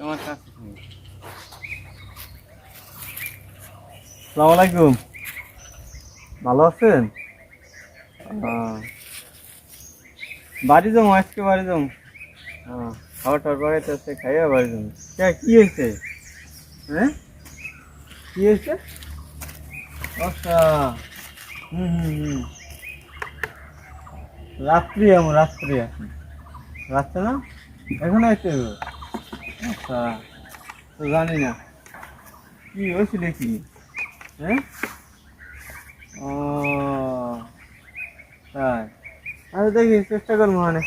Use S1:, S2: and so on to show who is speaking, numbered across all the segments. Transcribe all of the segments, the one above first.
S1: আমার আলাইকুম ভালো আছেন? আছে খাইয়া হ্যাঁ? কি হয়েছে? আচ্ছা। রাত্রি এমন, রাত্রি এখন। রাত্রে না? এখন আইতে? আচ্ছা জানি না। কি হয়েছিল কি হ্যাঁ ও তাই। আচ্ছা দেখি চেষ্টা করব মানে।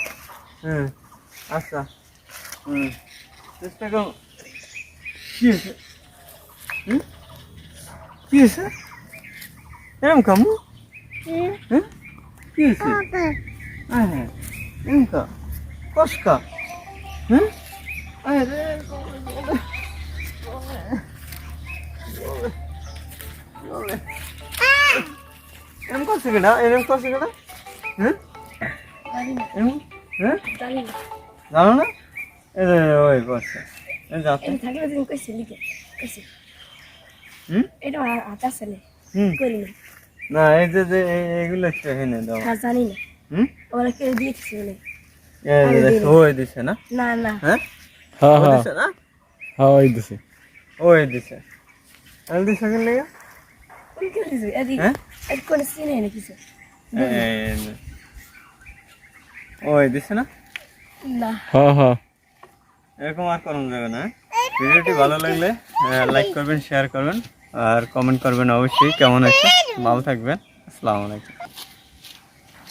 S1: হ্যাঁ আচ্ছা। হুম চেষ্টা করব। কি হয়েছে? হুম? কি হয়েছে? এরম কামু? হ্যাঁ কি হয়েছে? হ্যাঁ হ্যাঁ এরম কা? কষ্ট হ্যাঁ আরে এরম করছে কেনা এরম করছে কেনা হ্যাঁ? এরম? হ্যাঁ? জানো না? ওই করছে। এই
S2: থাকলে তুমি কইছি লিখে কইছি
S1: হুম?
S2: এটা হাত আছে না
S1: হুম।
S2: করি না
S1: না এই যে যে এই- একটু এনে দাও।
S2: আর জানি না।
S1: হুম
S2: ওরা কেউ দিয়েছে
S1: দেখো, ওই দিছে না?
S2: না না।
S1: হ্যাঁ?
S3: হ্যাঁ হ্যাঁ।
S1: দিছে না?
S3: হ্যাঁ ওই দিছে
S1: ওই দিছে এল দিছে কেন লেগে।
S2: কোন কেউ দিয়েছে এদি
S1: হ্যাঁ?
S2: এদি কোন সিনে না কিছু
S1: ওই দিছে না?
S2: না।
S3: হ্যাঁ হ্যাঁ।
S1: এরকম আর করানো যাবে না হ্যাঁ? ভিডিওটি ভালো লাগলে লাইক করবেন শেয়ার করবেন আর কমেন্ট করবেন অবশ্যই। কেমন আছে? ভালো থাকবেন। আসসালামু আলাইকুম।